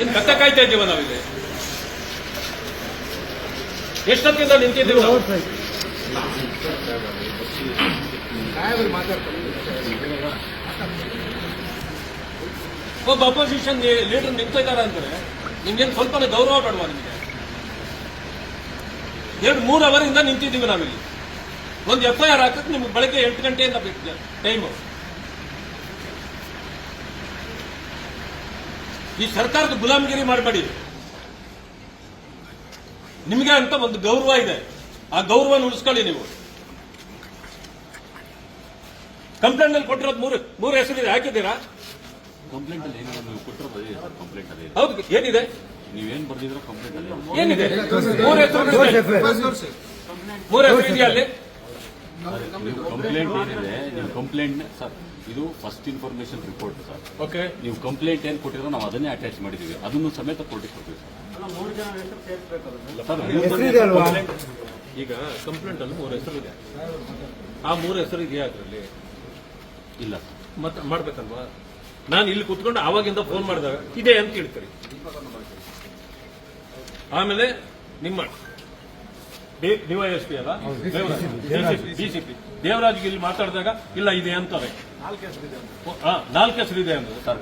ಏನ್ ಕತ್ತ ಕಾಯ್ತಾ ಇದ್ದೀವ ನಾವಿಲ್ಲಿ? ಎಷ್ಟೊತ್ತಿಂದ ನಿಂತಿದ್ದೀವಿ ನಾವು? ಒಬ್ಬ ಅಪೋಸಿಷನ್ ಲೀಡರ್ ನಿಂತ ಇದ್ದಾರೆ ಅಂದ್ರೆ ನಿಮ್ಗೇನು ಸ್ವಲ್ಪ ಗೌರವ ಬೇಡವಾ ನಿಮಗೆ? ಎರಡು ಮೂರು ಅವರಿಂದ ನಿಂತಿದ್ದೀವಿ ನಾವಿಲ್ಲಿ. ಒಂದು ಎಫ್ ಐ ಆರ್ ಹಾಕಕ್ಕೆ ನಿಮ್ಗೆ ಬೆಳಗ್ಗೆ ಎಂಟು ಗಂಟೆಯಿಂದ ಟೈಮು ಈ ಸರ್ಕಾರದ ಗುಲಾಮಗಿರಿ ಮಾಡಬೇಡಿ. ನಿಮಗೆ ಅಂತ ಒಂದು ಗೌರವ ಇದೆ. ಆ ಗೌರವ ಉಳಿಸ್ಕೊಳ್ಳಿ ನೀವು. ಕಂಪ್ಲೇಂಟ್ ಅಲ್ಲಿ ಕೊಟ್ಟಿರೋದು ಮೂರು ಮೂರು ಹೆಸರಿದೆ. ಹಾಕಿದ್ದೀರಾ? ಕಂಪ್ಲೇಂಟ್ ಅಲ್ಲಿ ಏನಿದೆ? ನೀವು ಕೊಟ್ಟಿರೋದು ಕಂಪ್ಲೇಂಟ್ ಅಲ್ಲಿ ಹೌದು ಏನಿದೆ? ನೀವೇನ್ ಬರ್ದಿದ್ರು ಕಂಪ್ಲೇಂಟ್ ಅಲ್ಲಿ ಏನಿದೆ? ಮೂರು ಹೆಸರು ಮೂರು ಹೆಸರು ಇದೆಯಾ ಅಲ್ಲಿ? ಕಂಪ್ಲೇಂಟ್ ಏನಿದೆ ನೀವು ಕಂಪ್ಲೇಂಟ್ ಸರ್ ಇದು first information report sir okay ನೀವು ಕಂಪ್ಲೇಂಟ್ ಏನು ಕೊಟ್ಟಿರೋ ನಾವು ಅದನ್ನೇ ಅಟ್ಯಾಚ್ ಮಾಡಿದೀವಿ ಅದನ್ನು ಸಮೇತ ಕೊಟ್ಟಿಗೆ ಕೊಡ್ತೀವಿ ಸರ್? ಈಗ ಕಂಪ್ಲೇಂಟ್ ಅಲ್ಲಿ ಮೂರು ಹೆಸರು ಇದೆ. ಆ ಮೂರು ಹೆಸರು ಇದೆಯಾ ಅದರಲ್ಲಿ? ಇಲ್ಲ ಮತ್ತೆ ಮಾಡ್ಬೇಕಲ್ವಾ? ನಾನು ಇಲ್ಲಿ ಕುತ್ಕೊಂಡು ಆವಾಗಿಂದ ಫೋನ್ ಮಾಡಿದಾಗ ಇದೆ ಅಂತ ಹೇಳ್ತೀರಿ ಆಮೇಲೆ ನಿಮ್ಮ ಡಿವೈಎಸ್ಪಿ ಅಲ್ಲ? ಡಿಸಿಪಿ ದೇವರಾಜ್ಗೆ ಇಲ್ಲಿ ಮಾತಾಡಿದಾಗ ಇಲ್ಲ ಇದೆ ಅಂತಾರೆ. ಹಾ, ನಾಲ್ಕು ಹೆಸರು ಇದೆ ಅಂದ್ರೆ. ಸರ್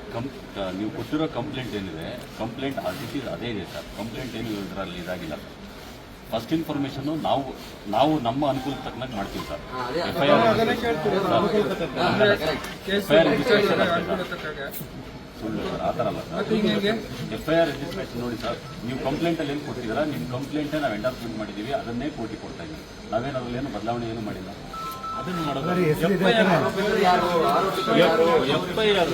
ನೀವು ಕೊಟ್ಟಿರೋ ಕಂಪ್ಲೇಂಟ್ ಏನಿದೆ? ಕಂಪ್ಲೇಂಟ್ ಆ ಇಟ್ ಈಸ್ ಅದೇ ಇದೆ ಸರ್. ಕಂಪ್ಲೇಂಟ್ ಏನು ಇದರಲ್ಲಿ ಇದಾಗಿಲ್ಲ. ಸರ್ ಫಸ್ಟ್ ಇನ್ಫಾರ್ಮೇಶನ್ ನಾವು ನಾವು ನಮ್ಮ ಅನುಕೂಲ ತಕ್ಕನಾಗಿ ಮಾಡ್ತೀವಿ ಸರ್. ಎಫ್ಐಆರ್ ಎಫ್ಐಆರ್ ಆರ್ ಸುಳ್ಳು ಸರ್ ಆ ಥರ ಅಲ್ಲ sir. F I R registration ನೋಡಿ ಸರ್ ನೀವು ಕಂಪ್ಲೇಂಟ್ ಅಲ್ಲಿ ಏನು ಕೊಟ್ಟಿದ್ದೀರಾ ನಿಮ್ಮ ಕಂಪ್ಲೇಂಟ್ ನಾವು ಎಂಡರ್ಸ್ಮೆಂಟ್ ಮಾಡಿದ್ದೀವಿ ಅದನ್ನೇ ಕೋರ್ಟಿಗೆ ಕೊಡ್ತಾ ಇದ್ದೀವಿ. ನಾವೇನು ಅದ್ರಲ್ಲಿ ಏನು ಬದಲಾವಣೆ ಏನು ಮಾಡಿಲ್ಲ. ಅದನ್ನು ಮಾಡೋದು ಎಫ್ ಐ ಆರ್.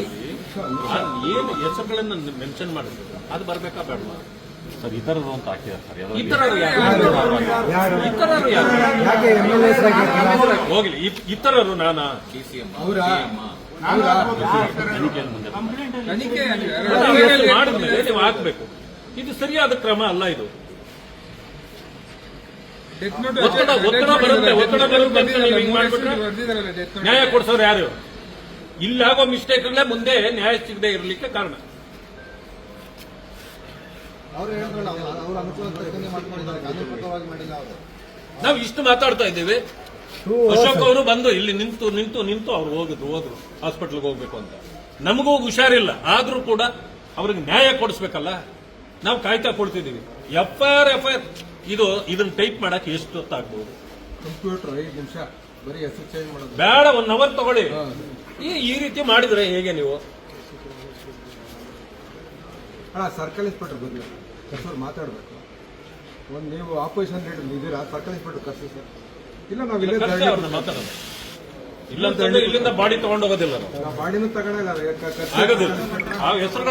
ಏನು ಹೆಸರುಗಳನ್ನ ಮೆನ್ಷನ್ ಮಾಡಿದ್ರು? ಅದು ಬರ್ಬೇಕಾ ಬೇಡವಾ? ಸರ್ ಇತರರು ಅಂತ ಹಾಕಿದ್ದಾರೆ ಸರ್. ಇತರರು ಯಾರು? ಹೋಗ್ಲಿ ಇತರರು ನಾನಾ? ತನಿಖೆಯಲ್ಲಿ ಮುಂದೆ ಮಾಡಿದ್ಮೇಲೆ ನೀವು ಹಾಕ್ಬೇಕು ಇದು ಸರಿಯಾದ ಕ್ರಮ ಅಲ್ಲ ಇದು. ಒತ್ತಡ ಒತ್ತಡ ಬರುತ್ತೆ ಒತ್ತಡ ಬರುತ್ತೆ ಅಂತ ನೀವು ಹಿಂಗ್ ಮಾಡ್ಬಿಟ್ರೆ ನ್ಯಾಯ ಕೊಡಿಸೋರು ಯಾರು? ಇಲ್ಲಾಗೋ ಮಿಸ್ಟೇಕ್ಗಳೇ ಮುಂದೆ ನ್ಯಾಯ ಸಿಗದೆ ಇರಲಿಕ್ಕೆ ಕಾರಣ. ನಾವು ಇಷ್ಟು ಮಾತಾಡ್ತಾ ಇದ್ದೀವಿ. ಅಶೋಕ್ ಅವರು ಬಂದು ಇಲ್ಲಿ ನಿಂತು ನಿಂತು ನಿಂತು ಅವ್ರು ಹೋಗಿದ್ರು ಹೋದ್ರು. ಹಾಸ್ಪಿಟ್ಲ್ಗೆ ಹೋಗ್ಬೇಕು ಅಂತ. ನಮಗೂ ಹುಷಾರಿಲ್ಲ. ಆದ್ರೂ ಕೂಡ ಅವ್ರಿಗೆ ನ್ಯಾಯ ಕೊಡಿಸ್ಬೇಕಲ್ಲ? ನಾವು ಕಾಯ್ತಾ ಕೊಡ್ತಿದ್ದೀವಿ. F I R F I R ಇದು ಇದನ್ನ ಟೈಪ್ ಮಾಡಕ್ಕೆ ಎಷ್ಟು ಹೊತ್ತಾಗ್ಬೋದು? ಕಂಪ್ಯೂಟರ್ ಐದು ನಿಮಿಷ. ಬರೀ ಹೆಸರು ಚೇಂಜ್ ಮಾಡೋದು. ಬೇಡ ಒನ್ ಅವರ್ ತಗೊಳ್ಳಿ. ಈ ಈ ರೀತಿ ಮಾಡಿದ್ರೆ ಹೇಗೆ ನೀವು? ಅಣ್ಣ ಸರ್ಕಲ್ ಇನ್ಸ್ಪೆಕ್ಟರ್ ಬರಲಿ. ಸರ್ ಮಾತಾಡಬೇಕು. ಒಂದು ನೀವು ಆಪೋಸಿಷನ್ ಲೀಡರ್ ಇದ್ದೀರಾ? ಸರ್ಕಲ್ ಇನ್ಸ್ಪೆಕ್ಟರ್ ಕರ್ಸಿ ಸರ್. ಇಲ್ಲ ನಾವು ಇಲ್ಲೇ ಕರ್ಸಿ ಅವ್ರನ್ನ ಮಾತಾಡೋದು. ಇಲ್ಲಂತಂದ್ರೆ ಇಲ್ಲಿಂದ ಬಾಡಿ ತಗೊಂಡೋಗೋದಿಲ್ಲ ನಾವು. ನಾವು ಬಾಡಿನೂ ತಗೊಳಲ್ಲ ಆಗೋದಿಲ್ಲ. ಆ ಹೆಸರು